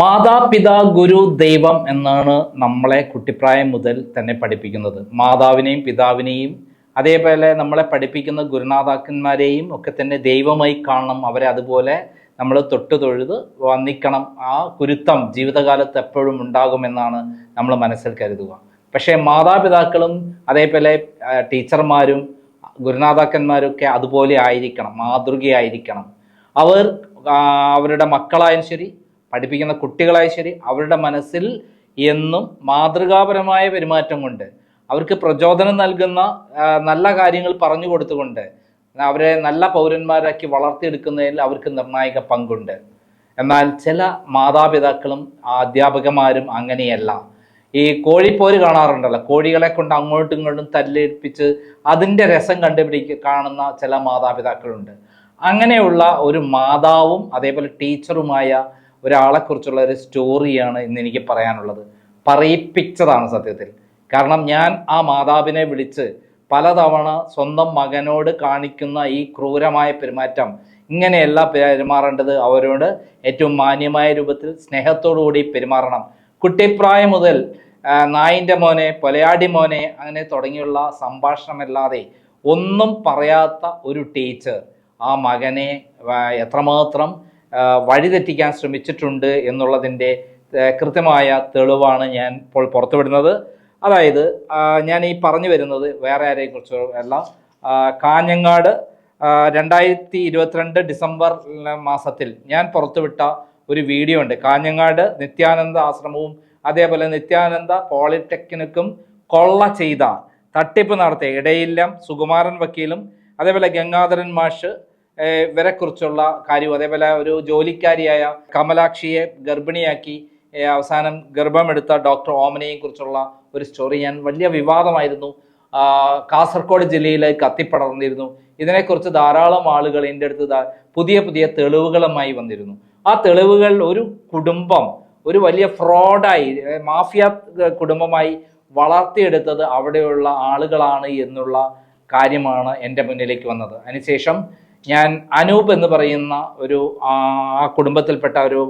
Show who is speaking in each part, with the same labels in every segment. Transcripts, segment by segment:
Speaker 1: മാതാപിതാ ഗുരു ദൈവം എന്നാണ് നമ്മളെ കുട്ടിപ്രായം മുതൽ തന്നെ പഠിപ്പിക്കുന്നത്. മാതാവിനെയും പിതാവിനെയും അതേപോലെ നമ്മളെ പഠിപ്പിക്കുന്ന ഗുരുനാഥാക്കന്മാരെയും ഒക്കെ തന്നെ ദൈവമായി കാണണം. അവരെ അതുപോലെ നമ്മൾ തൊട്ട് തൊഴുത് വന്നിക്കണം ആ കുരുത്തം ജീവിതകാലത്ത് എപ്പോഴും ഉണ്ടാകുമെന്നാണ് നമ്മൾ മനസ്സിൽ കരുതുക. പക്ഷേ മാതാപിതാക്കളും അതേപോലെ ടീച്ചർമാരും ഗുരുനാഥാക്കന്മാരൊക്കെ അതുപോലെ ആയിരിക്കണം മാതൃകയായിരിക്കണം. അവർ അവരുടെ മക്കളായാലും ശരി പഠിപ്പിക്കുന്ന കുട്ടികളായ ശരി അവരുടെ മനസ്സിൽ എന്നും മാതൃകാപരമായ പെരുമാറ്റം കൊണ്ട് അവർക്ക് പ്രചോദനം നൽകുന്ന നല്ല കാര്യങ്ങൾ പറഞ്ഞു കൊടുത്തുകൊണ്ട് അവരെ നല്ല പൗരന്മാരാക്കി വളർത്തിയെടുക്കുന്നതിൽ അവർക്ക് നിർണായക പങ്കുണ്ട്. എന്നാൽ ചില മാതാപിതാക്കളും അധ്യാപകന്മാരും അങ്ങനെയല്ല. ഈ കോഴിപ്പോര് കാണാറുണ്ടല്ലോ കോഴികളെ കൊണ്ട് അങ്ങോട്ടും ഇങ്ങോട്ടും തല്ലേൽപ്പിച്ച് അതിന്റെ രസം കണ്ടുപിടിക്ക കാണുന്ന ചില മാതാപിതാക്കളുണ്ട്. അങ്ങനെയുള്ള ഒരു മാതാവും അതേപോലെ ടീച്ചറുമായ ഒരാളെക്കുറിച്ചുള്ള ഒരു സ്റ്റോറിയാണ് ഇന്ന് എനിക്ക് പറയാനുള്ളത്. പറയിപ്പിച്ചതാണ് സത്യത്തിൽ. കാരണം ഞാൻ ആ മാതാവിനെ വിളിച്ച് പലതവണ സ്വന്തം മകനോട് കാണിക്കുന്ന ഈ ക്രൂരമായ പെരുമാറ്റം ഇങ്ങനെയല്ല പെരുമാറേണ്ടത്. അവരോട് ഏറ്റവും മാന്യമായ രൂപത്തിൽ സ്നേഹത്തോടുകൂടി പെരുമാറണം. കുട്ടിപ്രായം മുതൽ നായിന്റെ മോനെ പൊലയാടി മോനെ അങ്ങനെ തുടങ്ങിയുള്ള സംഭാഷണമല്ലാതെ ഒന്നും പറയാത്ത ഒരു ടീച്ചർ ആ മകനെ എത്രമാത്രം വഴിതെറ്റിക്കാൻ ശ്രമിച്ചിട്ടുണ്ട് എന്നുള്ളതിന്റെ കൃത്യമായ തെളിവാണ് ഞാൻ ഇപ്പോൾ പുറത്തുവിടുന്നത്. അതായത് ഞാൻ ഈ പറഞ്ഞു വരുന്നത് വേറെ ആരെയും കുറിച്ച് അല്ല. കാഞ്ഞങ്ങാട് രണ്ടായിരത്തി ഇരുപത്തിരണ്ട് ഡിസംബർ മാസത്തിൽ ഞാൻ പുറത്തുവിട്ട ഒരു വീഡിയോ ഉണ്ട്. കാഞ്ഞങ്ങാട് നിത്യാനന്ദ ആശ്രമവും അതേപോലെ നിത്യാനന്ദ പോളിടെക്നിക്കും കൊള്ള ചെയ്ത തട്ടിപ്പ് നടത്തിയ ഇടയില്ലം സുകുമാരൻ വക്കീലും അതേപോലെ ഗംഗാധരൻ മാഷ് ഇവരെക്കുറിച്ചുള്ള കാര്യവും അതേപോലെ ഒരു ജോലിക്കാരിയായ കമലാക്ഷിയെ ഗർഭിണിയാക്കി അവസാനം ഗർഭമെടുത്ത ഡോക്ടർ ഓമനയെയും കുറിച്ചുള്ള ഒരു സ്റ്റോറി ഞാൻ വലിയ വിവാദമായിരുന്നു. കാസർഗോഡ് ജില്ലയിൽ കത്തിപ്പടർന്നിരുന്നു. ഇതിനെക്കുറിച്ച് ധാരാളം ആളുകൾ എന്റെ അടുത്ത് പുതിയ പുതിയ തെളിവുകളുമായി വന്നിരുന്നു. ആ തെളിവുകൾ ഒരു കുടുംബം ഒരു വലിയ ഫ്രോഡായി മാഫിയ കുടുംബമായി വളർത്തിയെടുത്തത് അവിടെയുള്ള ആളുകളാണ് എന്നുള്ള കാര്യമാണ് എന്റെ മുന്നിലേക്ക് വന്നത്. അതിനുശേഷം ഞാൻ അനൂപ് എന്ന് പറയുന്ന ഒരു ആ കുടുംബത്തിൽപ്പെട്ട ഒരു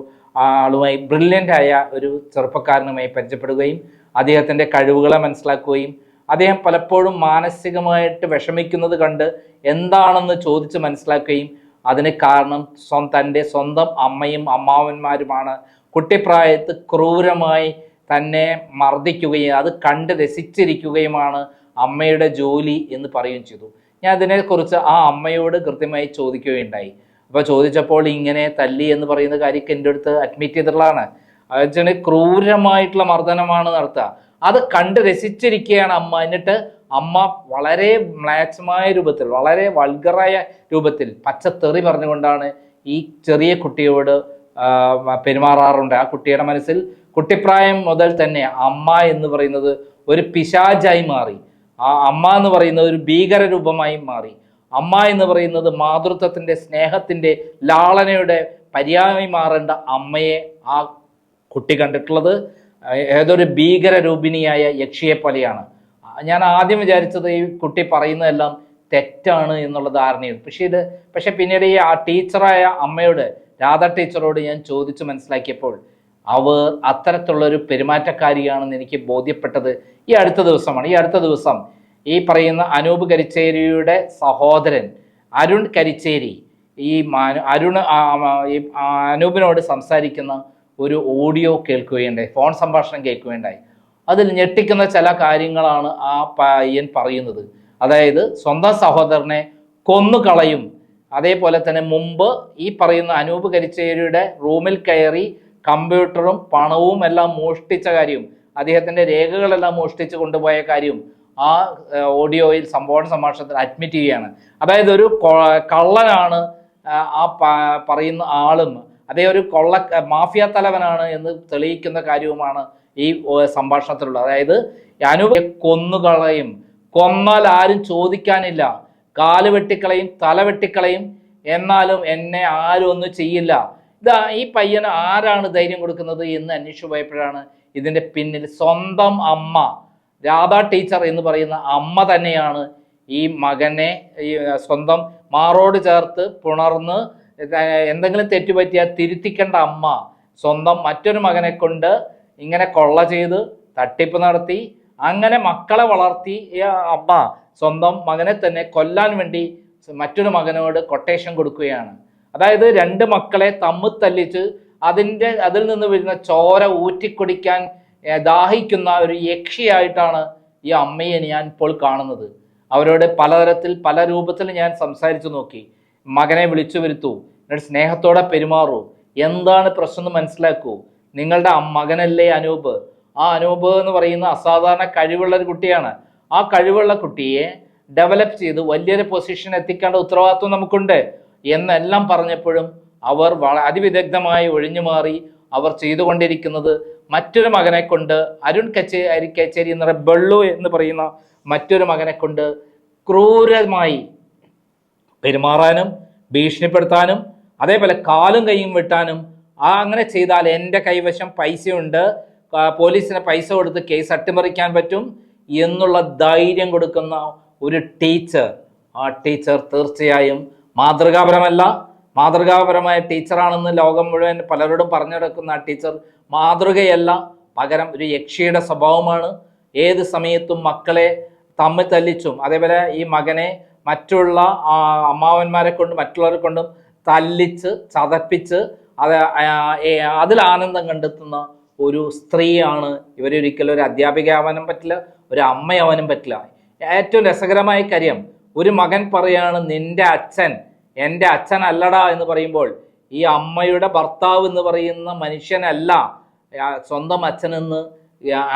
Speaker 1: ആളുമായി ബ്രില്യന്റ് ആയ ഒരു ചെറുപ്പക്കാരനുമായി പരിചയപ്പെടുകയും അദ്ദേഹത്തിന്റെ കഴിവുകളെ മനസ്സിലാക്കുകയും അദ്ദേഹം പലപ്പോഴും മാനസികമായിട്ട് വിഷമിക്കുന്നത് കണ്ട് എന്താണെന്ന് ചോദിച്ച് മനസ്സിലാക്കുകയും അതിന് കാരണം സ്വ തന്റെ സ്വന്തം അമ്മയും അമ്മാവന്മാരുമാണ്. കുട്ടിപ്രായത്ത് ക്രൂരമായി തന്നെ മർദ്ദിക്കുകയും അത് കണ്ട് രസിച്ചിരിക്കുകയുമാണ് അമ്മയുടെ ജോലി എന്ന് പറയുകയും ചെയ്തു. ഞാൻ അതിനെക്കുറിച്ച് ആ അമ്മയോട് കൃത്യമായി ചോദിക്കുകയുണ്ടായി. അപ്പോൾ ചോദിച്ചപ്പോൾ ഇങ്ങനെ തല്ലി എന്ന് പറയുന്ന കാര്യമൊക്കെ എന്റെ അടുത്ത് അഡ്മിറ്റ് ചെയ്തിട്ടുള്ളതാണ്. അച്ഛന് ക്രൂരമായിട്ടുള്ള മർദ്ദനമാണ് നടത്തുക. അത് കണ്ട് രസിച്ചിരിക്കുകയാണ് അമ്മ. എന്നിട്ട് അമ്മ വളരെ മ്ലാച്ഛമായ രൂപത്തിൽ വളരെ വൾഗറായ രൂപത്തിൽ പച്ചത്തെറി പറഞ്ഞുകൊണ്ടാണ് ഈ ചെറിയ കുട്ടിയോട് പെരുമാറാറുണ്ട്. ആ കുട്ടിയുടെ മനസ്സിൽ കുട്ടിപ്രായം മുതൽ തന്നെ അമ്മ എന്ന് പറയുന്നത് ഒരു പിശാചായി മാറി. ആ അമ്മ എന്ന് പറയുന്നത് ഒരു ഭീകര രൂപമായി മാറി. അമ്മ എന്ന് പറയുന്നത് മാതൃത്വത്തിന്റെ സ്നേഹത്തിന്റെ ലാളനയുടെ പര്യായമായി മാറേണ്ട അമ്മയെ ആ കുട്ടി കണ്ടിട്ടുള്ളത് ഏതൊരു ഭീകര രൂപിണിയായ യക്ഷിയെ പോലെയാണ്. ഞാൻ ആദ്യം വിചാരിച്ചത് ഈ കുട്ടി പറയുന്നതെല്ലാം തെറ്റാണ് എന്നുള്ള ധാരണയുണ്ട് പക്ഷേ ഇത് പക്ഷെ പിന്നീട് ഈ ആ ടീച്ചറായ അമ്മയോട് രാധ ടീച്ചറോട് ഞാൻ ചോദിച്ചു മനസ്സിലാക്കിയപ്പോൾ അവർ അത്തരത്തിലുള്ള ഒരു പെരുമാറ്റക്കാരിയാണെന്ന് എനിക്ക് ബോധ്യപ്പെട്ടത് ഈ അടുത്ത ദിവസമാണ്. ഈ അടുത്ത ദിവസം ഈ പറയുന്ന അനൂപ് കരിച്ചേരിയുടെ സഹോദരൻ അരുൺ കരിച്ചേരി ഈ അരുൺ ഈ അനൂപിനോട് സംസാരിക്കുന്ന ഒരു ഓഡിയോ കേൾക്കുകയുണ്ടായി. ഫോൺ സംഭാഷണം കേൾക്കുകയുണ്ടായി. അതിൽ ഞെട്ടിക്കുന്ന ചില കാര്യങ്ങളാണ് ആ പയ്യൻ പറയുന്നത്. അതായത് സ്വന്തം സഹോദരനെ കൊന്നുകളയും. അതേപോലെ തന്നെ മുമ്പ് ഈ പറയുന്ന അനൂപ് കരിച്ചേരിയുടെ റൂമിൽ കയറി കമ്പ്യൂട്ടറും പണവും എല്ലാം മോഷ്ടിച്ച കാര്യം അദ്ദേഹത്തിന്റെ രേഖകളെല്ലാം മോഷ്ടിച്ച് കൊണ്ടുപോയ കാര്യം ആ ഓഡിയോയിൽ സംഭവ സംഭാഷണത്തിൽ അഡ്മിറ്റ് ചെയ്യുകയാണ്. അതായത് ഒരു കള്ളനാണ് ആ, പറയുന്ന ആളും അതേ ഒരു കൊള്ള മാഫിയ തലവനാണ് എന്ന് തെളിയിക്കുന്ന കാര്യവുമാണ് ഈ സംഭാഷണത്തിലുള്ളത്. അതായത് അനൂപ് കൊന്നുകളയും കൊന്നാൽ ആരും ചോദിക്കാനില്ല കാൽ വെട്ടിക്കളയും തല വെട്ടിക്കളയും എന്നാലും എന്നെ ആരും ഒന്നും ചെയ്യില്ല. ഇതാ ഈ പയ്യന് ആരാണ് ധൈര്യം കൊടുക്കുന്നത് എന്ന് അന്വേഷിച്ചു പോയപ്പോഴാണ് ഇതിന്റെ പിന്നിൽ സ്വന്തം അമ്മ രാധാ ടീച്ചർ എന്ന് പറയുന്ന അമ്മ തന്നെയാണ് ഈ മകനെ ഈ സ്വന്തം മാറോട് ചേർത്ത് പുണർന്ന് എന്തെങ്കിലും തെറ്റുപറ്റിയാൽ തിരുത്തിക്കേണ്ട അമ്മ സ്വന്തം മറ്റൊരു മകനെ കൊണ്ട് ഇങ്ങനെ കൊള്ള ചെയ്ത് തട്ടിപ്പ് നടത്തി അങ്ങനെ മക്കളെ വളർത്തി അമ്മ സ്വന്തം മകനെ തന്നെ കൊല്ലാൻ വേണ്ടി മറ്റൊരു മകനോട് കൊട്ടേഷൻ കൊടുക്കുകയാണ്. അതായത് രണ്ട് മക്കളെ തമ്മിൽ തല്ലിച്ച് അതിന്റെ അതിൽ നിന്ന് വരുന്ന ചോര ഊറ്റിക്കുടിക്കാൻ ദാഹിക്കുന്ന ഒരു യക്ഷിയായിട്ടാണ് ഈ അമ്മയെ ഞാൻ ഇപ്പോൾ കാണുന്നത്. അവരോട് പലതരത്തിൽ പല രൂപത്തിൽ ഞാൻ സംസാരിച്ചു നോക്കി. മകനെ വിളിച്ചു വരുത്തൂ എന്നിട്ട് സ്നേഹത്തോടെ പെരുമാറൂ. എന്താണ് പ്രശ്നം എന്ന് മനസ്സിലാക്കൂ. നിങ്ങളുടെ മകനല്ലേ അനൂപ്? ആ അനൂപ് എന്ന് പറയുന്ന അസാധാരണ കഴിവുള്ള ഒരു കുട്ടിയാണ്. ആ കഴിവുള്ള കുട്ടിയെ ഡെവലപ്പ് ചെയ്ത് വലിയൊരു പൊസിഷൻ എത്തിക്കേണ്ട ഉത്തരവാദിത്വം നമുക്കുണ്ട്. എന്നെല്ലാം പറഞ്ഞപ്പോഴും അവർ അതിവിദഗ്ധമായി ഒഴിഞ്ഞു മാറി അവർ ചെയ്തുകൊണ്ടിരിക്കുന്നത് മറ്റൊരു മകനെ കൊണ്ട് അരുൺ കച്ചേരി കച്ചേരി എന്ന് പറയുന്ന ബെള്ളു എന്ന് പറയുന്ന മറ്റൊരു മകനെ കൊണ്ട് ക്രൂരമായി പെരുമാറാനും ഭീഷണിപ്പെടുത്താനും അതേപോലെ കാലും കൈയും വെട്ടാനും ആ അങ്ങനെ ചെയ്താൽ എന്റെ കൈവശം പൈസയുണ്ട്. പോലീസിന് പൈസ കൊടുത്ത് കേസ് അട്ടിമറിക്കാൻ പറ്റും എന്നുള്ള ധൈര്യം കൊടുക്കുന്ന ഒരു ടീച്ചർ. ആ ടീച്ചർ തീർച്ചയായും മാതൃകാപരമല്ല. മാതൃകാപരമായ ടീച്ചറാണെന്ന് ലോകം മുഴുവൻ പലരോടും പറഞ്ഞു നടക്കുന്ന ആ ടീച്ചർ മാതൃകയല്ല പകരം ഒരു യക്ഷിയുടെ സ്വഭാവമാണ്. ഏത് സമയത്തും മക്കളെ തമ്മിൽ തല്ലിച്ചും അതേപോലെ ഈ മകനെ മറ്റുള്ള അമ്മാവന്മാരെ കൊണ്ടും മറ്റുള്ളവരെ കൊണ്ടും തല്ലിച്ച് ചതപ്പിച്ച് അത് അതിൽ ആനന്ദം കണ്ടെത്തുന്ന ഒരു സ്ത്രീയാണ്. ഇവരൊരിക്കലും ഒരു അധ്യാപികയാവാനും പറ്റില്ല ഒരു അമ്മയാവാനും പറ്റില്ല. ഏറ്റവും രസകരമായ കാര്യം ഒരു മകൻ പറയാണ് നിന്റെ അച്ഛൻ എന്റെ അച്ഛൻ അല്ലടാ എന്ന് പറയുമ്പോൾ ഈ അമ്മയുടെ ഭർത്താവ് എന്ന് പറയുന്ന മനുഷ്യനല്ല സ്വന്തം അച്ഛനെന്ന്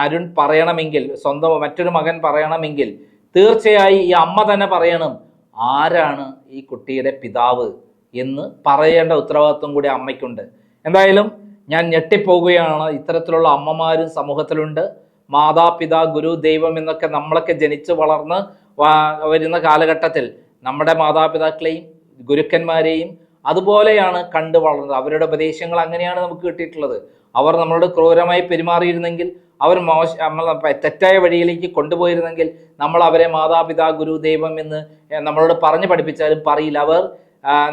Speaker 1: അരുൺ പറയണമെങ്കിൽ സ്വന്തം മറ്റൊരു മകൻ പറയണമെങ്കിൽ തീർച്ചയായി ഈ അമ്മ തന്നെ പറയണം ആരാണ് ഈ കുട്ടിയുടെ പിതാവ്? എന്ന് പറയേണ്ട ഉത്തരവാദിത്വം കൂടി അമ്മയ്ക്കുണ്ട്. എന്തായാലും ഞാൻ ഞെട്ടിപ്പോവുകയാണ് ഇത്തരത്തിലുള്ള അമ്മമാരും സമൂഹത്തിലുണ്ട്. മാതാപിതാ ഗുരു ദൈവം എന്നൊക്കെ നമ്മളൊക്കെ ജനിച്ച് വളർന്ന് വരുന്ന കാലഘട്ടത്തിൽ നമ്മുടെ മാതാപിതാക്കളെയും ഗുരുക്കന്മാരെയും അതുപോലെയാണ് കണ്ടു വളർന്നത്. അവരുടെ ഉപദേശങ്ങൾ അങ്ങനെയാണ് നമുക്ക് കിട്ടിയിട്ടുള്ളത്. അവർ നമ്മളോട് ക്രൂരമായി പെരുമാറിയിരുന്നെങ്കിൽ അവർ മോശ നമ്മൾ തെറ്റായ വഴിയിലേക്ക് കൊണ്ടുപോയിരുന്നെങ്കിൽ നമ്മൾ അവരെ മാതാപിതാ ഗുരു ദൈവം എന്ന് നമ്മളോട് പറഞ്ഞു പഠിപ്പിച്ചാലും പറയില്ല. അവർ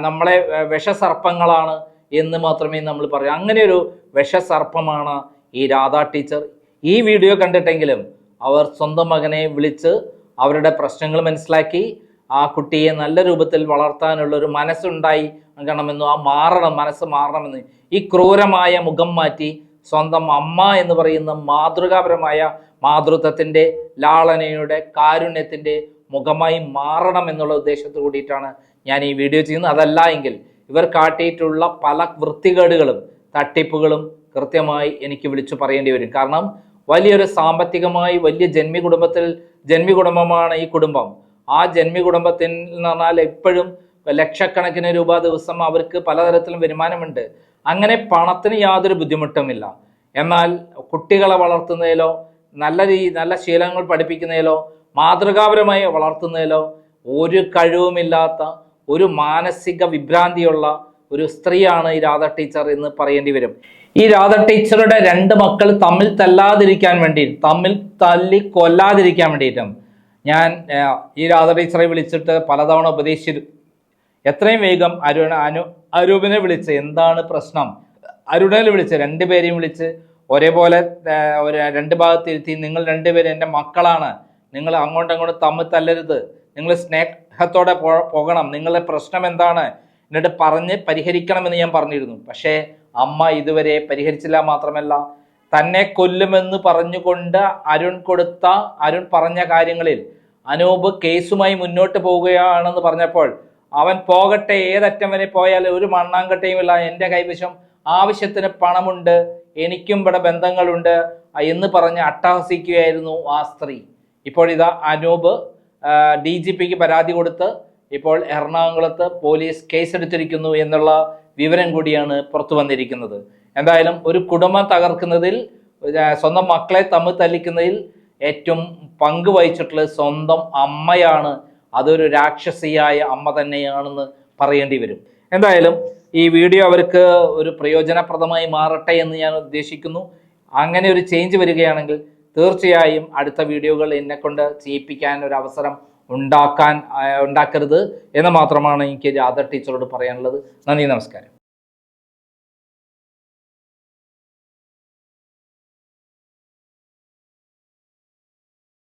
Speaker 1: നമ്മളെ വിഷസർപ്പങ്ങളാണ് എന്ന് മാത്രമേ നമ്മൾ പറയൂ. അങ്ങനെ ഒരു വിഷസർപ്പമാണ് ഈ രാധാ ടീച്ചർ. ഈ വീഡിയോ കണ്ടിട്ടെങ്കിലും അവർ സ്വന്തം മകനെ വിളിച്ച് അവരുടെ പ്രശ്നങ്ങൾ മനസ്സിലാക്കി ആ കുട്ടിയെ നല്ല രൂപത്തിൽ വളർത്താനുള്ള ഒരു മനസ്സുണ്ടായി കണമെന്നും ആ മാറണം മനസ്സ് മാറണമെന്ന് ഈ ക്രൂരമായ മുഖം മാറ്റി സ്വന്തം അമ്മ എന്ന് പറയുന്ന മാതൃകാപരമായ മാതൃത്വത്തിന്റെ ലാളനയുടെ കാരുണ്യത്തിന്റെ മുഖമായി മാറണം എന്നുള്ള ഉദ്ദേശത്തോടു കൂടിയിട്ടാണ് ഞാൻ ഈ വീഡിയോ ചെയ്യുന്നത്. അതല്ല എങ്കിൽ ഇവർ കാട്ടിയിട്ടുള്ള പല വൃത്തികേടുകളും തട്ടിപ്പുകളും കൃത്യമായി എനിക്ക് വിളിച്ചു പറയേണ്ടി വരും. കാരണം വലിയൊരു സാമ്പത്തികമായി വലിയ ജന്മി കുടുംബത്തിൽ ജന്മി കുടുംബമാണ് ഈ കുടുംബം. ആ ജന്മി കുടുംബത്തിൽ എന്ന് പറഞ്ഞാൽ എപ്പോഴും ലക്ഷക്കണക്കിന് രൂപ ദിവസം അവർക്ക് പലതരത്തിലും വരുമാനമുണ്ട്. അങ്ങനെ പണത്തിന് യാതൊരു ബുദ്ധിമുട്ടുമില്ല. എന്നാൽ കുട്ടികളെ വളർത്തുന്നതിലോ നല്ല രീ നല്ല ശീലങ്ങൾ പഠിപ്പിക്കുന്നതിലോ മാതൃകാപരമായി വളർത്തുന്നതിലോ ഒരു കഴിവുമില്ലാത്ത ഒരു മാനസിക വിഭ്രാന്തിയുള്ള ഒരു സ്ത്രീയാണ് ഈ രാധ ടീച്ചർ എന്ന് പറയേണ്ടി വരും. ഈ രാധ ടീച്ചറുടെ രണ്ട് മക്കൾ തമ്മിൽ തല്ലാതിരിക്കാൻ വേണ്ടി തമ്മിൽ തല്ലി കൊല്ലാതിരിക്കാൻ വേണ്ടിയിട്ടും ഞാൻ ഈ രാധ ടീച്ചറെ വിളിച്ചിട്ട് പലതവണ ഉപദേശിച്ചു എത്രയും വേഗം അരുണ അനു അരൂപിനെ വിളിച്ച് എന്താണ് പ്രശ്നം? അരുണനെ വിളിച്ച് രണ്ടുപേരെയും വിളിച്ച് ഒരേപോലെ ഒരു രണ്ട് ഭാഗത്തിരുത്തി നിങ്ങൾ രണ്ടുപേരും എന്റെ മക്കളാണ് നിങ്ങൾ അങ്ങോട്ടും അങ്ങോട്ടും തമ്മിൽ തല്ലരുത് നിങ്ങൾ സ്നേഹത്തോടെ പോകണം നിങ്ങളുടെ പ്രശ്നം എന്താണ്? എന്നിട്ട് പറഞ്ഞ് പരിഹരിക്കണമെന്ന് ഞാൻ പറഞ്ഞിരുന്നു. പക്ഷേ അമ്മ ഇതുവരെ പരിഹരിച്ചില്ല മാത്രമല്ല തന്നെ കൊല്ലുമെന്ന് പറഞ്ഞുകൊണ്ട് അരുൺ കൊടുത്ത അരുൺ പറഞ്ഞ കാര്യങ്ങളിൽ അനൂപ് കേസുമായി മുന്നോട്ട് പോവുകയാണെന്ന് പറഞ്ഞപ്പോൾ അവൻ പോകട്ടെ ഏതറ്റം വരെ പോയാൽ ഒരു മണ്ണാങ്കട്ടയും ഇല്ല എന്റെ കൈവശം ആവശ്യത്തിന് പണമുണ്ട് എനിക്കും ഇവിടെ ബന്ധങ്ങളുണ്ട് എന്ന് പറഞ്ഞ് അട്ടഹസിക്കുകയായിരുന്നു ആ സ്ത്രീ. ഇപ്പോഴിതാ അനൂപ് ഡി ജി പിക്ക് പരാതി കൊടുത്ത് ഇപ്പോൾ എറണാകുളത്ത് പോലീസ് കേസെടുത്തിരിക്കുന്നു എന്നുള്ള വിവരം കൂടിയാണ് പുറത്തു വന്നിരിക്കുന്നത്. എന്തായാലും ഒരു കുടുംബം തകർക്കുന്നതിൽ സ്വന്തം മക്കളെ തമ്മിൽ തല്ലിക്കുന്നതിൽ ഏറ്റവും പങ്ക് വഹിച്ചിട്ടുള്ളത് സ്വന്തം അമ്മയാണ്. അതൊരു രാക്ഷസിയായ അമ്മ തന്നെയാണെന്ന് പറയേണ്ടി വരും. എന്തായാലും ഈ വീഡിയോ അവർക്ക് ഒരു പ്രയോജനപ്രദമായി മാറട്ടെ എന്ന് ഞാൻ ഉദ്ദേശിക്കുന്നു. അങ്ങനെ ഒരു ചേഞ്ച് വരികയാണെങ്കിൽ തീർച്ചയായും അടുത്ത വീഡിയോകൾ എന്നെക്കൊണ്ട് ചെയ്യിപ്പിക്കാൻ ഒരു അവസരം ഉണ്ടാക്കാൻ ഉണ്ടാക്കരുത് എന്ന് മാത്രമാണ് എനിക്ക് രാധ ടീച്ചറോട് പറയാനുള്ളത്. നന്ദി നമസ്കാരം.